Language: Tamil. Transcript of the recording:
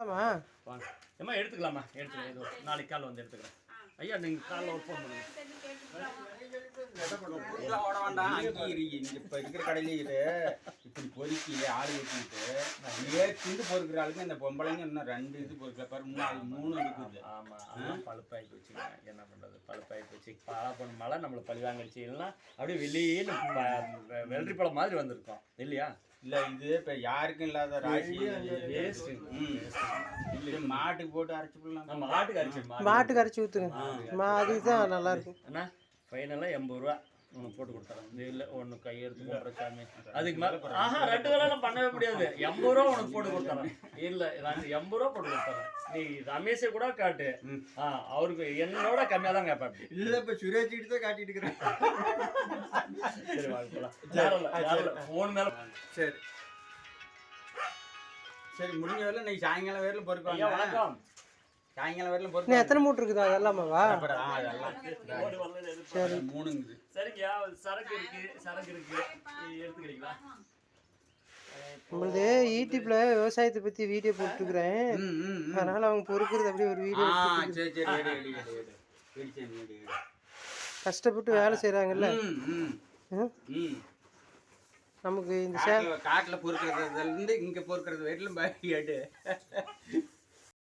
ஆமா. வாங்க. ஏம்மா எடுத்துக்கலாமா எடுத்துக்கலாம் இது நாளைக்கு கால் வந்து எடுத்துக்கிறேன். ஐயா நீங்கள் காலைல ஒரு ஃபோன் பண்ணுங்க ஓட வேண்டாம் இப்ப இருக்கிற கடையிலே இரு. இப்படி பொறுக்கி ஆள் ஊற்றிட்டு ஏற்று பொறுக்கிற ஆளுக்கு இந்த பொம்பளைங்க இன்னும் ரெண்டு இது பொறுக்கல. பாரு மூணு அது மூணு இருக்குது. ஆமாம் ஆமாம் பழுப்பாகி போச்சுங்க என்ன பண்ணுறது பழுப்பாகி போச்சு. பாலப்பழம் மழை நம்மளை பழி வாங்கிடுச்சு. இல்லைன்னா அப்படியே வெளியில் வெள்ளரி பழம் மாதிரி வந்திருக்கோம். இல்லையா? இல்ல இது இப்ப யாருக்கும் இல்லாத ராசி வேஸ்ட் ம். இது மாட்டுக்கு போட்டு அரைச்சு போடலாம் நம்ம ஆட்டுக்கு அரிசி மாட்டுக்கு. அரைச்சி ஊற்றுங்க மா அதுதான் நல்லா இருக்கும் அண்ணா ஃபைனலாக எண்பது ரூபா. உனக்கு போட்டு கொடுத்துறேன். இல்லை ஒன்று கையெடுத்து போடுற சாமி. அதுக்கு மேலே ஆஹா ரெண்டு வேலைலாம் பண்ணவே முடியாது. எண்பது ரூபா உனக்கு போட்டு கொடுத்துறேன். இல்லை எண்பது ரூபா போட்டு கொடுத்துறேன். நீ ரமேஷை கூட காட்டு. ஆ அவருக்கு என்னோட கம்மியாக தான் கேட்பேன். இல்ல இப்ப சுரேஷ் கிட்ட தான் காட்டிட்டு இருக்கிறேன். சரி வாங்க ஃபோன் மேலே சரி. சரி முடிஞ்ச வரல இன்னைக்கு சாயங்காலம் வரையிலும் ஐயா பொறுக்குவாங்க வணக்கம். சாயங்காலம் இன்னும் பொறுக்குவாங்க எத்தனை மூட்டை இருக்குது அதெல்லாமாவா எதிர்ப்பு. மூணுங்குது. சரிங்கய்யா சரக்கு இருக்கு சரக்கு இருக்கு. எடுத்துக்கிறீங்களா? நம்மளது யூடியூப்ல விவசாயத்தை பத்தி வீடியோ போட்டுருக்குறேன். ம், ம், ம். அதனால அவங்க பொறுக்கிறது அப்படியே ஒரு வீடியோ சரி சரி கஷ்டப்பட்டு வேலை. ம். நமக்கு இந்த காட்டுல இருந்து இங்க பொறுக்கிறது எடு